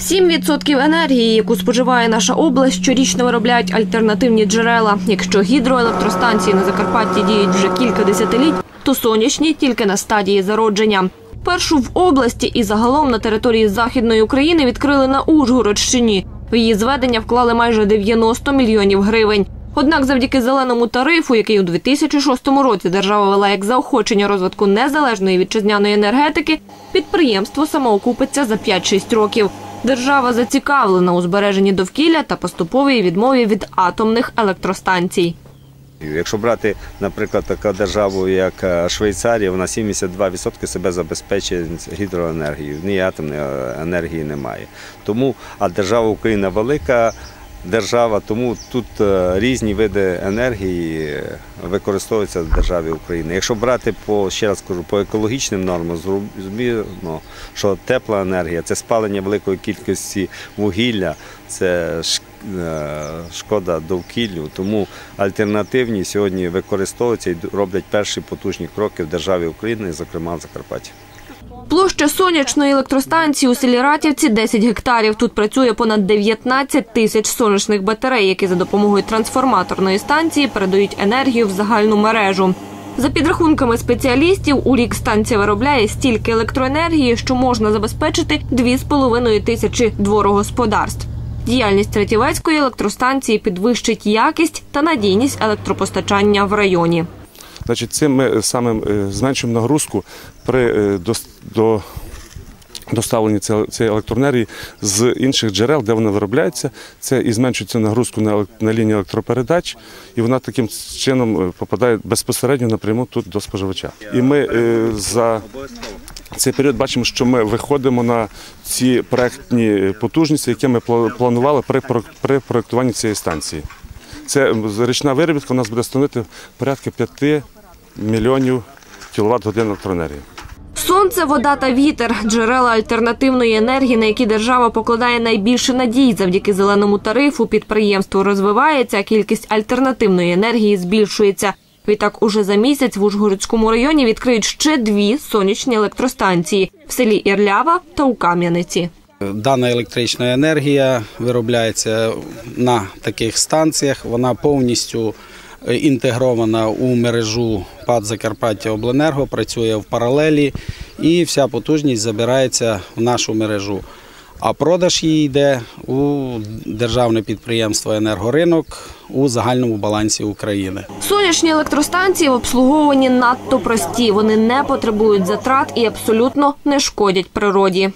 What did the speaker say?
7% енергії, яку споживає наша область, щорічно виробляють альтернативні джерела. Якщо гідроелектростанції на Закарпатті діють вже кілька десятиліть, то сонячні тільки на стадії зародження. Першу в області і загалом на території Західної України відкрили на Ужгородщині. В її зведення вклали майже 90 мільйонів гривень. Однак, завдяки зеленому тарифу, який у 2006 році держава вела як заохочення розвитку незалежної вітчизняної енергетики, підприємство самоокупиться за 5-6 років. Держава зацікавлена у збереженні довкілля та поступовій відмові від атомних електростанцій. Якщо брати, наприклад, таку державу, як е, Швейцарія, вона 72% себе забезпечує гідроенергією. В ній атомної е, енергії немає. Тому, а держава Україна велика держава, тому тут е, різні види енергії використовуються в державі України. Якщо брати по ще раз кажу, по екологічним нормам, зрозуміло, що тепла енергія це спалення великої кількості вугілля, це е, шкода довкіллю. Тому альтернативні сьогодні використовуються і роблять перші потужні кроки в державі України, зокрема в Закарпатті. Площа сонячної електростанції у селі Ратівці 10 гектарів. Тут працює понад 19 тисяч сонячних батарей, які за допомогою трансформаторної станції передають енергію в загальну мережу. За підрахунками спеціалістів, у рік станція виробляє стільки електроенергії, що можна забезпечити 2,5 тисячі дворогосподарств. Діяльність Третівецької електростанції підвищить якість та надійність електропостачання в районі. Значить, цим ми е, зменшуємо нагрузку при е, до доставленні цієї електроенергії з інших джерел, де вона виробляється. Це і зменшується нагрузку на, на лінії електропередач, і вона таким чином е, попадає безпосередньо напряму тут до споживача. І ми за цей період бачимо, що ми виходимо на ці проектні потужності, які ми планували при, при проектуванні цієї станції. Це річна виробітка у нас буде становити порядка 5 мільйонів кіловат годин електроенергії. Сонце, вода та вітер джерела альтернативної енергії, на які держава покладає найбільше надій. Завдяки зеленому тарифу підприємство розвивається, а кількість альтернативної енергії збільшується. Відтак, уже за місяць в Ужгородському районі відкриють ще дві сонячні електростанції в селі Ірлява та у Кам'яниці. Дана електрична енергія виробляється на таких станціях. Вона повністю інтегрована у мережу ПАД Закарпаття Обленерго, працює в паралелі і вся потужність забирається в нашу мережу. А продаж її йде у державне підприємство Енергоринок у загальному балансі України. Сонячні електростанції в обслуговуванні надто прості. Вони не потребують затрат і абсолютно не шкодять природі.